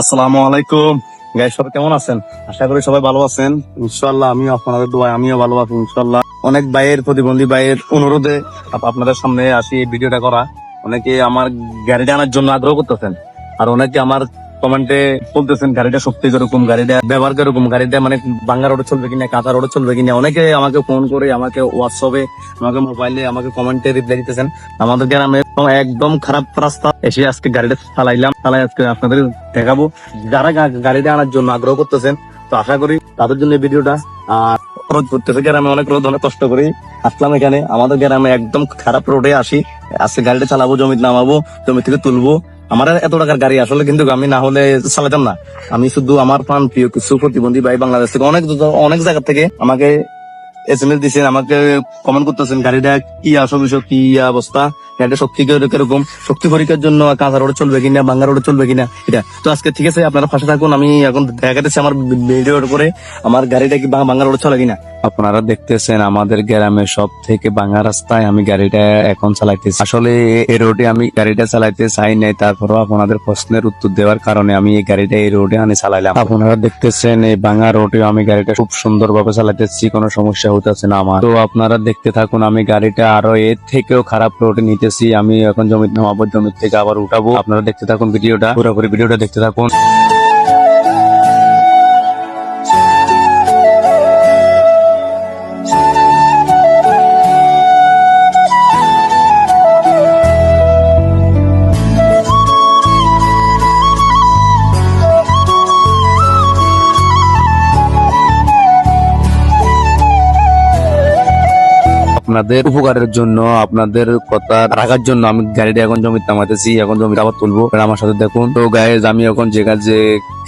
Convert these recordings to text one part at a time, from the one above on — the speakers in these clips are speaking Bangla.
আসসালামু আলাইকুম। গাই কেমন আছেন? আশা করি সবাই ভালো আছেন। ইনশাল্লাহ আমিও আপনাদের দোয়ায়, আমিও ভালো আছি ইনশাল্লাহ অনেক ভাইয়ের প্রতিবন্ধী ভাইয়ের অনুরোধে আপনাদের সামনে আসি এই ভিডিওটা করা। অনেকে আমার গাড়িটা আনার জন্য আগ্রহ করতেছেন, আর অনেকে আমার কমেন্টে বলতেছেন গাড়িটা শক্তি কীরকম, গাড়িটা ব্যবহার কীরকম, গাড়িটা মানে বাঙ্গা রোডে চলবে কিনা কাঁচা রোডে চলবে কিনা, অনেকে আমাকে ফোন করে, আমাকে হোয়াটসঅ্যাপে আমাকে মোবাইলে আমাকে কমেন্টে রিপ্লাই দিতেছেন। আমাদের গ্রামে একদম খারাপ রাস্তা। এসে আজকে গাড়িটা চালাইলাম চালাই আজকে আপনাদের দেখাবো। যারা গাড়িটা আনার জন্য আগ্রহ করতেছেন, তো আশা করি তাদের জন্য ভিডিওটা, আর রোদ করতেছে গ্রামে অনেক রোদ অনেক কষ্ট করি আসলাম এখানে। আমাদের গ্রামে একদম খারাপ রোডে আসি, আজকে গাড়িটা চালাবো, জমিতে নামাবো, জমি থেকে তুলবো। আমার এত টাকার গাড়ি আসলে কিন্তু আমি না হলে চালাতাম না। আমি শুধু আমার প্রাণ প্রিয় কিছু প্রতিবন্ধী ভাই বাংলাদেশ থেকে, অনেক অনেক জায়গা থেকে আমাকে এস এম এস দিচ্ছেন আমাকে কমেন্ট করতেছেন, গাড়িটা কি আসো বিষয়? কি অবস্থা? গাড়িটা শক্তি কীরকম? শক্তি পরীক্ষার জন্য কাঁচা রোডে চলবে কিনা বাঙ্গা রোডে চলবে কিনা? এটা। তো আজকে ঠিক আছে, আপনারা পাশে থাকুন, আমি এখন দেখাতেছি আমার ভিডিওর করে আমার গাড়িটা কি বাঙ্গা রোডে চলে কিনা। আপনারা দেখতেছেন আমাদের গ্রামে সব থেকে বাঙ্গা রাস্তায় আমি গাড়িটা এখন চালাইতেছি। আসলে এই রোডে আমি গাড়িটা চালাইতে চাই নাই, তারপরও আপনাদের প্রশ্নের উত্তর দেওয়ার কারণে আমি এই গাড়িটা এই রোডে আনি চালাইলাম। আপনারা দেখতেছেন এই বাঙ্গা রোডে আমি গাড়িটা খুব সুন্দর ভাবে চালাইতেছি, কোনো সমস্যা হতেছে না আমার। তো আপনারা দেখতে থাকুন, আমি গাড়িটা আরও এর থেকেও খারাপ রোডে নিতেছি আমি এখন জমিতে নামাবো জমি থেকে আবার উঠাবো। আপনারা দেখতে থাকুন ভিডিওটা, পুরোপুরি ভিডিওটা দেখতে থাকুন। আপনাদের উপকারের জন্য, আপনাদের কথা রাখার জন্য আমি গাড়িটা এখন জমি নামাতেছি এখন জমি আবার তুলবো। আমার সাথে দেখুন। তো গায়ে আমি এখন যে যে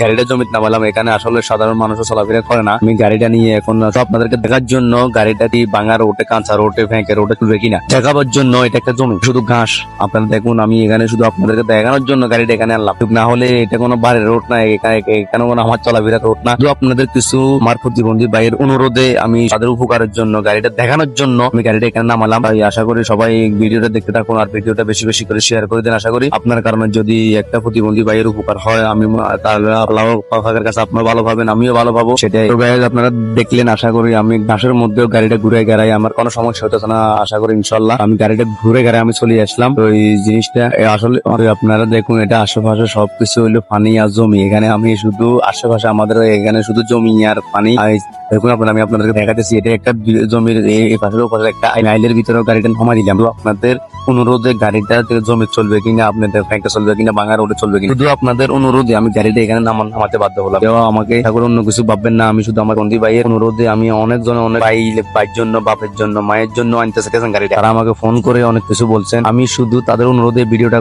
গাড়িটা জমিতে নামালাম, এখানে আসলে সাধারণ মানুষও চলাফেরা করে না। আমি গাড়িটা নিয়ে এখন আপনাদেরকে দেখার জন্য গাড়িটা কি বাঙা রোডে, কাঁচা রোডে ফেঁকে রোডে তুলবে কিনা? দেখাবার জন্য এটা একটা জমি, শুধু ঘাস। আপনারা দেখুন, আমি এখানে শুধু আপনাদেরকে দেখানোর জন্য গাড়িটা এখানে আনলাম। না হলে এটা কোনো বাড়ির রোড না এখানে এখানে কোনো আমার চলাফেরা রোড না। শুধু আপনাদের কিছু আমার প্রতিবন্ধী ভাইয়ের অনুরোধে আমি তাদের উপকারের জন্য গাড়িটা দেখানোর জন্য আমি গাড়িটা এখানে নামালাম। তাই আশা করি সবাই ভিডিওটা দেখতে থাকুন আর ভিডিওটা বেশি বেশি করে শেয়ার করে দেন। আশা করি আপনার কারণে যদি একটা প্রতিবন্ধী ভাইয়ের উপকার হয়, আমি তাহলে আপনারা দেখলেন, আশা করি আমি ঘাসের গাড়িটা ঘুরে গেড়াই। আমার কোনো সমস্যা না, আশা করি ইনশাল্লাহ আমি গাড়িটা ঘুরে গেড়ে আমি চলে আসলাম। তো এই জিনিসটা আসলে আপনারা দেখুন, এটা আশেপাশে সবকিছু হইল পানি আর জমি। এখানে আমি শুধু আশেপাশে আমাদের, এখানে শুধু জমি আর পানি। দেখুন আপনারা, আমি আপনাদেরকে দেখাতেছি, এটা একটা জমির এই- পাশের পাশে একটা ভিতরে গাড়িটা থামাই দিলাম। তো আপনাদের অনুরোধে গাড়িটা জমি চলবে কিনা, আপনাদের ব্যাংকে চলবে কিনা বাঙা রোডে চলবে কিনা, শুধু আপনাদের অনুরোধে আমি গাড়িটা এখানে নামান নামাতে বাধ্য হলাম। আমাকে। ঠাকুর, অন্য কিছু ভাববেন না, আমি শুধু আমার বন্ধু ভাইয়ের অনুরোধে আমি অনেকজন অনেক ভাই, ভাইয়ের জন্য, বাপের জন্য, মায়ের জন্য আনতে শিখেছেন গাড়িটা। তারা আমাকে ফোন করে অনেক কিছু বলছেন। আমি শুধু তাদের অনুরোধে ভিডিওটা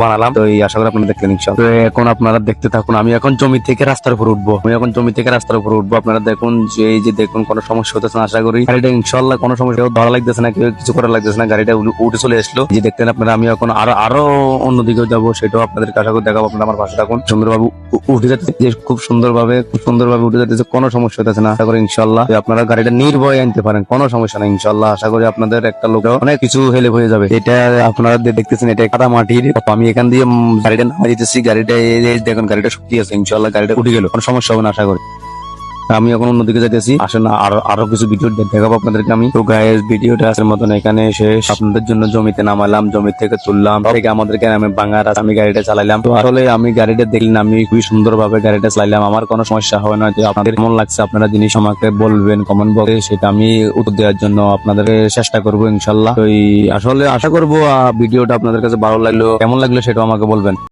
বানালাম। তো আশা করি আপনারা দেখলেন। তো এখন আপনারা দেখতে থাকুন, আমি এখন জমি থেকে রাস্তার উপর উঠবো। আমি এখন জমি থেকে রাস্তার উপর উঠবো। আপনারা দেখুন যে এই যে দেখুন, কোনো সমস্যা হতেছে না, আশা করি গাড়িটা ইনশাল্লাহ কোনো সমস্যা ধরা লাগতেছে না, কেউ কিছু করা লাগতেছে না, গাড়িটা উঠে চলে আসলো। যে দেখতেন আপনারা, আমি এখন আরও আরও অন্যদিকে যাব, সেটাও আপনাদেরকে আশা করি দেখাবো। আপনারা আমার পাশে থাকুন। সুন্দরবাবু উঠে যাচ্ছে, যে খুব সুন্দরভাবে খুব সুন্দরভাবে উঠে যাচ্ছে কোনো সমস্যা হতেছে না। আশা করি ইনশাল্লাহ আপনারা গাড়িটা নির্ভয়ে আনতে পারেন, কোনো সমস্যা নাই ইনশাল্লাহ আশা করি আপনাদের একটা লোক অনেক কিছু হেল্প হয়ে যাবে। এটা আপনারা দেখতেছেন, এটা কাদা মাটির আমি এখান দিয়ে গাড়িটা নামাই দিতেছি, গাড়িটা দেখুন, গাড়িটা শক্তি আছে ইনশাল্লাহ গাড়িটা উঠে গেল, কোনো সমস্যা হবে না, আশা করি। আমি এখন অন্যদিকে যাইতেছি। আসেন আরও আরও কিছু ভিডিও দেখাবো আপনাদেরকে আমি। তো গায়ের ভিডিওটা আসার মতন এখানে শেষ। আপনাদের জন্য জমিতে নামালাম জমি থেকে তুললাম। থেকে আমাদের গ্রামে বাঙ্গা রাস্তা আমি গাড়িটা চালাইলাম। তো আসলে আমি গাড়িটা দেখলেন আমি খুবই সুন্দর ভাবে গাড়িটা চালাইলাম। আমার কোনো সমস্যা হবে না যে আপনাদের কেমন লাগছে আপনারা জিনিস আমাকে বলবেন কমেন্ট বক্সে। সেটা আমি উত্তর দেওয়ার জন্য আপনাদের চেষ্টা করব ইনশাল্লাহ। তো আসলে আশা করব ভিডিওটা আপনাদের কাছে ভালো লাগল কেমন লাগল সেটা আমাকে বলবেন।